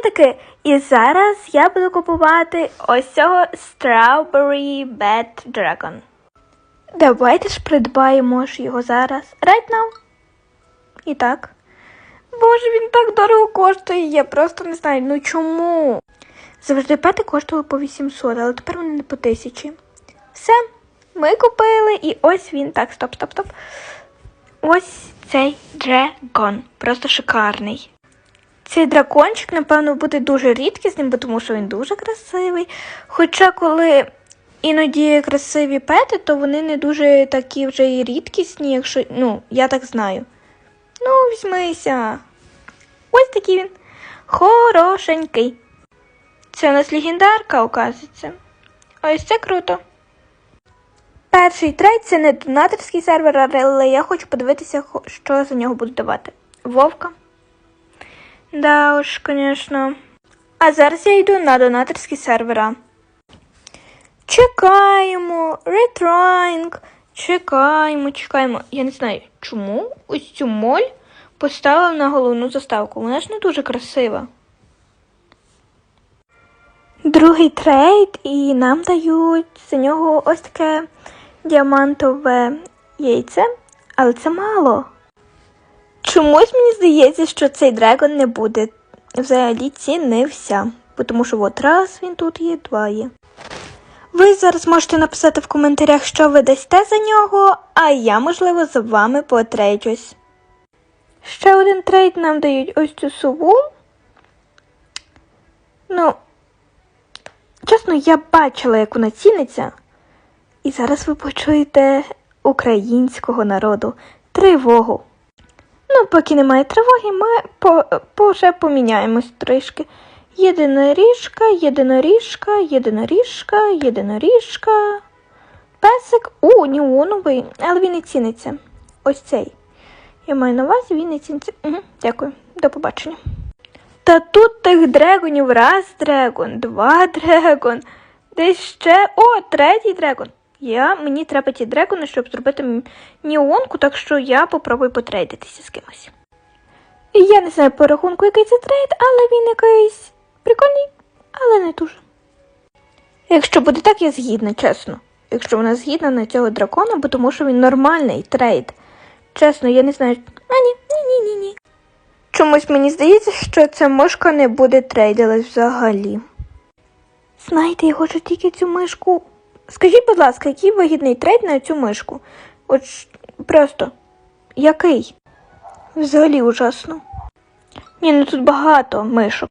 Привітики! І зараз я буду купувати ось цього Strawberry Bad Dragon. Давайте ж придбаємо ж його зараз. Right now. І так. Боже, він так дорого коштує, я просто не знаю, ну чому? Завжди пети коштували по 800, але тепер вони не по 1000. Все, ми купили, і ось він. Так, стоп, стоп, стоп. Ось цей Dragon. Просто шикарний. Цей дракончик, напевно, буде дуже рідкісним, бо тому що він дуже красивий. Хоча, коли іноді красиві пети, то вони не дуже такі вже і рідкісні, якщо. Ну, я так знаю. Ну, візьмися. Ось такий він. Хорошенький. Це у нас легендарка, оказується. Ось це круто. Перший трейд це не донаторський сервер, але я хочу подивитися, що за нього будуть давати. Вовка. Да уж, конечно. А зараз я йду на донаторські сервера. Чекаємо, ретрайнг. Чекаємо, чекаємо. Я не знаю, чому ось цю моль поставили на головну заставку. Вона ж не дуже красива. Другий трейд, і нам дають за нього ось таке діамантове яйце, але це мало. Чомусь мені здається, що цей дрегон не буде взагалі цінився, тому що от раз він тут є, два є. Ви зараз можете написати в коментарях, що ви дасте за нього, а я, можливо, за вами потрейджусь. Ще один трейд нам дають ось цю сову. Ну, чесно, я бачила, як вона ціниться. І зараз ви почуєте українського народу тривогу. Ну, поки немає тривоги, ми по, вже поміняємось трішки. Єдиноріжка, єдиноріжка, єдиноріжка, єдиноріжка. Песик. У, неоновий, але він не ціниться. Ось цей. Я маю на увазі, він не ціниться. Угу, дякую, до побачення. Та тут тих дрегонів раз дрегон, два дрегон, десь ще. О, третій дрегон. Я, мені треба ті дрегони, щоб зробити неонку, так що я попробую потрейдитися з кимось. І я не знаю по рахунку, який це трейд, але він якийсь прикольний, але не дуже. Якщо буде так, я згідна, чесно. Якщо вона згідна на цього дракона, бо тому що він нормальний трейд. Чесно, я не знаю. А ні, ні, ні, ні, ні. Чомусь мені здається, що ця мишка не буде трейдилась взагалі. Знаєте, я хочу тільки цю мишку. Скажіть, будь ласка, який вигідний трейд на цю мишку? От просто який? Взагалі ужасно. Ні, ну тут багато мишок.